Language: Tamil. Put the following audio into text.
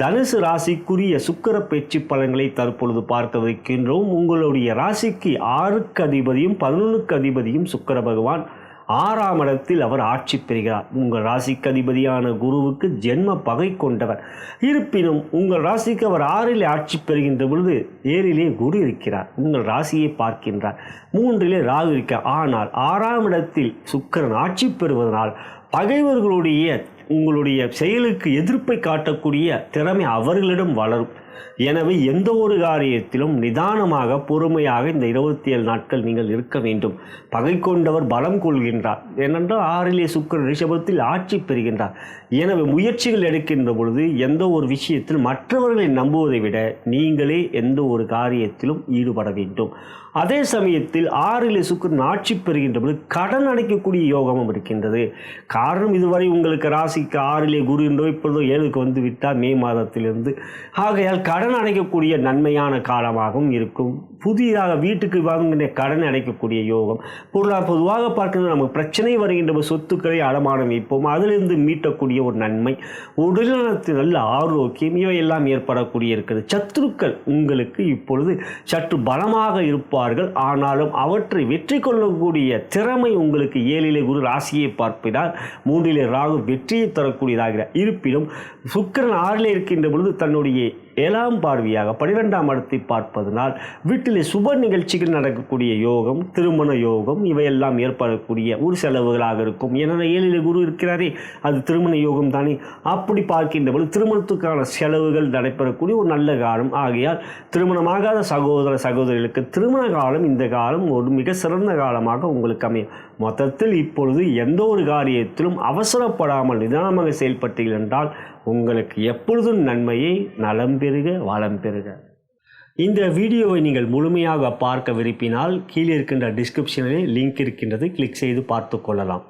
தனுசு ராசிக்குரிய சுக்கிர பேச்சு பலன்களை தற்பொழுது பார்க்கவிருக்கின்றோம். உங்களுடைய ராசிக்கு ஆறுக்கு அதிபதியும் பதினொன்றுக்கு அதிபதியும் சுக்கர பகவான். ஆறாம் இடத்தில் அவர் ஆட்சி பெறுகிறார். உங்கள் ராசிக்கு அதிபதியான குருவுக்கு ஜென்ம பகை கொண்டவர். இருப்பினும் உங்கள் ராசிக்கு அவர் ஆறிலே ஆட்சி பெறுகின்ற பொழுது ஏழிலே குரு இருக்கிறார். உங்கள் ராசியை பார்க்கின்றார். மூன்றிலே ராகு இருக்கிறார் ஆனால் ஆறாம் இடத்தில் சுக்கிரன் ஆட்சி பெறுவதனால் பகைவர்களுடைய உங்களுடைய செயலுக்கு எதிர்ப்பை காட்டக்கூடிய திறமை அவர்களிடம் வளரும். எனவே எந்த ஒரு காரியத்திலும் நிதானமாக பொறுமையாக இந்த இருபத்தி ஏழு நாட்கள் நீங்கள் இருக்க வேண்டும். பகை கொண்டவர் பலம் கொள்கின்றார். ஏனென்றால் ஆறிலே சுக்கரன் ரிஷபத்தில் ஆட்சி பெறுகின்றார். எனவே முயற்சிகள் எடுக்கின்ற பொழுது எந்த ஒரு விஷயத்தில் மற்றவர்களை நம்புவதை விட நீங்களே எந்த ஒரு காரியத்திலும் ஈடுபட வேண்டும். அதே சமயத்தில் ஆறிலே சுக்கரன் ஆட்சி பெறுகின்ற பொழுது கடன் அடைக்கக்கூடிய யோகமும் இருக்கின்றது. காரணம் இதுவரை உங்களுக்கு ராசிக்கு ஆறிலே குரு என்றோ இப்பொழுதோ ஏழுக்கு வந்து விட்டால் மே மாதத்திலிருந்து. ஆகையால் கடன் அடைக்கக்கூடிய நன்மையான காலமாகவும் இருக்கும். புதிதாக வீட்டுக்கு வாங்கின கடன் அடைக்கக்கூடிய யோகம். பொருளாக பொதுவாக பார்க்கிறது நமக்கு பிரச்சனை வருகின்ற சொத்துக்களை அடமானம் வைப்போம். அதிலிருந்து மீட்டக்கூடிய ஒரு நன்மை. உடல்நலத்தில் நல்ல ஆரோக்கியம் இவையெல்லாம் ஏற்படக்கூடிய இருக்கிறது. சத்துருக்கள் உங்களுக்கு இப்பொழுது சற்று பலமாக இருப்பார்கள். ஆனாலும் அவற்றை வெற்றி கொள்ளக்கூடிய திறமை உங்களுக்கு ஏழிலே குரு ராசியை பார்ப்பதால் மூன்றிலே ராகு வெற்றியை தரக்கூடியதாக இருப்பினும் சுக்கிரன் ஆறிலே இருக்கின்ற பொழுது தன்னுடைய ஏழாம் பார்வையாக பனிரெண்டாம் இடத்தை பார்ப்பதனால் வீட்டிலே சுப நிகழ்ச்சிகள் நடக்கக்கூடிய யோகம் திருமண யோகம் இவையெல்லாம் ஏற்படக்கூடிய ஒரு செலவுகளாக இருக்கும். ஏன்னா ஏழிலே குரு இருக்கிறாரே அது திருமண யோகம் தானே. அப்படி பார்க்கின்ற பொழுது திருமணத்துக்கான செலவுகள் நடைபெறக்கூடிய ஒரு நல்ல காலம். ஆகையால் திருமணமாகாத சகோதர சகோதரிகளுக்கு திருமண காலம் இந்த காலம் ஒரு மிக சிறந்த காலமாக உங்களுக்கு அமையும். மொத்தத்தில் இப்பொழுது எந்த ஒரு காரியத்திலும் அவசரப்படாமல் நிதானமாக செயல்பட்டீர்கள் என்றால் உங்களுக்கு எப்பொழுதும் நன்மையை நலம் பெறுக வளம் பெறுக இந்த வீடியோவை நீங்கள் முழுமையாக பார்க்க விரும்பினால் கீழே இருக்கின்ற டிஸ்கிரிப்ஷனிலே லிங்க் இருக்கின்றது. கிளிக் செய்து பார்த்து கொள்ளலாம்.